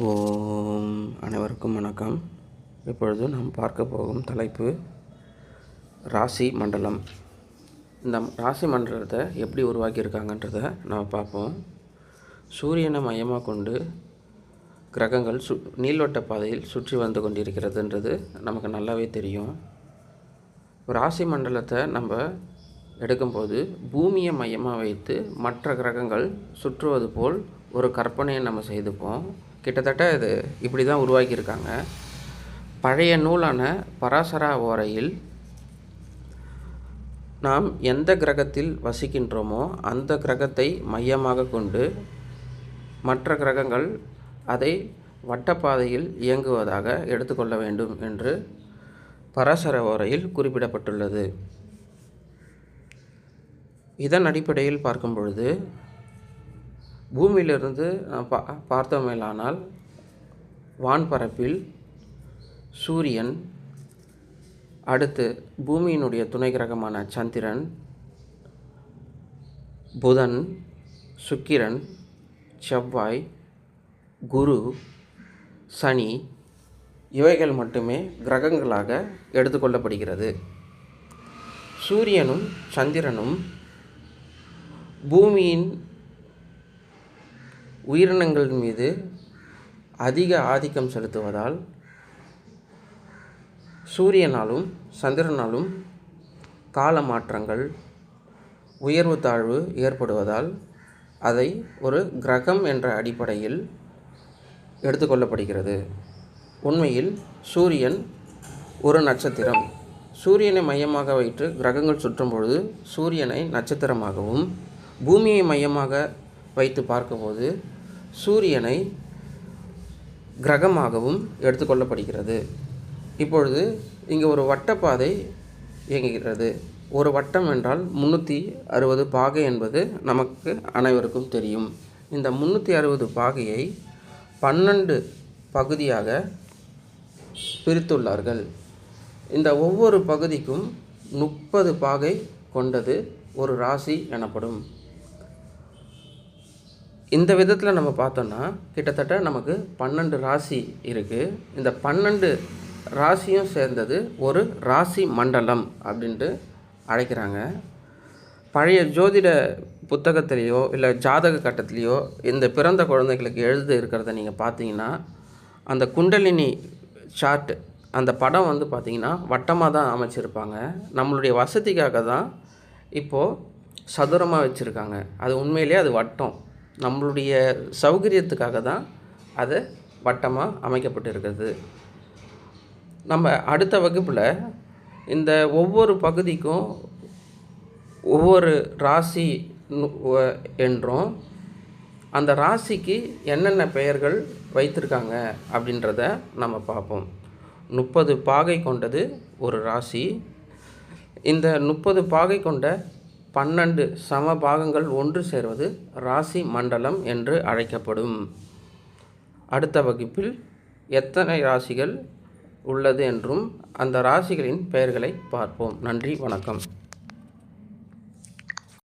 ஓம். அனைவருக்கும் வணக்கம். இப்பொழுது நாம் பார்க்க போகும் தலைப்பு ராசி மண்டலம். இந்த ராசி மண்டலத்தை எப்படி உருவாக்கியிருக்காங்கன்றதை நம்ம பார்ப்போம். சூரியனை மையமாக கொண்டு கிரகங்கள் சு நீள்வட்ட பாதையில் சுற்றி வந்து கொண்டிருக்கிறதுன்றது நமக்கு நல்லாவே தெரியும். ராசி மண்டலத்தை நம்ம எடுக்கும்போது பூமியை மையமாக வைத்து மற்ற கிரகங்கள் சுற்றுவது போல் ஒரு கற்பனையை நம்ம செய்துப்போம். கிட்டத்தட்ட இது இப்படி தான் உருவாக்கியிருக்காங்க. பழைய நூலான பராசரா ஓரையில் நாம் எந்த கிரகத்தில் வசிக்கின்றோமோ அந்த கிரகத்தை மையமாக கொண்டு மற்ற கிரகங்கள் அதை வட்டப்பாதையில் இயங்குவதாக எடுத்துக்கொள்ள வேண்டும் என்று பராசர ஓரையில் குறிப்பிடப்பட்டுள்ளது. இதன் அடிப்படையில் பார்க்கும் பொழுது பூமியிலிருந்து நாம் பா பார்த்தோமேலானால் வான்பரப்பில் சூரியன் அடுத்து பூமியினுடைய துணை கிரகமான சந்திரன் புதன் சுக்கிரன் செவ்வாய் குரு சனி இவைகள் மட்டுமே கிரகங்களாக எடுத்துக்கொள்ளப்படுகிறது. சூரியனும் சந்திரனும் பூமியின் உயிரினங்கள் மீது அதிக ஆதிக்கம் செலுத்துவதால் சூரியனாலும் சந்திரனாலும் கால மாற்றங்கள் உயர்வு தாழ்வு ஏற்படுவதால் அதை ஒரு கிரகம் என்ற அடிப்படையில் எடுத்துக்கொள்ளப்படுகிறது உண்மையில் சூரியன் ஒரு நட்சத்திரம். சூரியனை மையமாக வைத்து கிரகங்கள் சுற்றும் பொழுது சூரியனை நட்சத்திரமாகவும் பூமியை மையமாக வைத்து பார்க்கும்போது சூரியனை கிரகமாகவும் எடுத்துக்கொள்ளப்படுகிறது இப்பொழுது இங்கே ஒரு வட்டப்பாதை இயங்குகிறது. ஒரு வட்டம் என்றால் முந்நூற்றி அறுபது பாகை என்பது நமக்கு அனைவருக்கும் தெரியும். இந்த முந்நூற்றி அறுபது பாகையை பன்னெண்டு பகுதியாக பிரித்துள்ளார்கள். இந்த ஒவ்வொரு பகுதிக்கும் முப்பது பாகை கொண்டது ஒரு ராசி எனப்படும். இந்த விதத்தில் நம்ம பார்த்தோன்னா கிட்டத்தட்ட நமக்கு பன்னெண்டு ராசி இருக்குது இந்த பன்னெண்டு ராசியும் சேர்ந்தது ஒரு ராசி மண்டலம் அப்படின்ட்டு அழைக்கிறாங்க. பழைய ஜோதிட புத்தகத்திலேயோ இல்லை ஜாதக கட்டத்திலேயோ இந்த பிறந்த குழந்தைகளுக்கு எழுத இருக்கிறத நீங்கள் பார்த்தீங்கன்னா அந்த குண்டலினி சார்ட் அந்த படம் வந்து பார்த்திங்கன்னா வட்டமாக தான் அமைச்சிருப்பாங்க. நம்மளுடைய வசதிக்காக தான் இப்போது சதுரமாக வச்சுருக்காங்க. அது உண்மையிலே அது வட்டம். நம்மளுடைய சௌகரியத்துக்காக தான் அது வட்டமாக அமைக்கப்பட்டிருக்கிறது. நம்ம அடுத்த வகுப்பில் இந்த ஒவ்வொரு பகுதிக்கும் ஒவ்வொரு ராசி என்றும் அந்த ராசிக்கு என்னென்ன பெயர்கள் வைத்திருக்காங்க அப்படின்றத நம்ம பார்ப்போம். முப்பது பாகை கொண்டது ஒரு ராசி. இந்த முப்பது பாகை கொண்ட பன்னெண்டு சம பாகங்கள் ஒன்று சேர்வது ராசி மண்டலம் என்று அழைக்கப்படும். அடுத்த வகுப்பில் எத்தனை ராசிகள் உள்ளது என்றும் அந்த ராசிகளின் பெயர்களை பார்ப்போம். நன்றி வணக்கம்.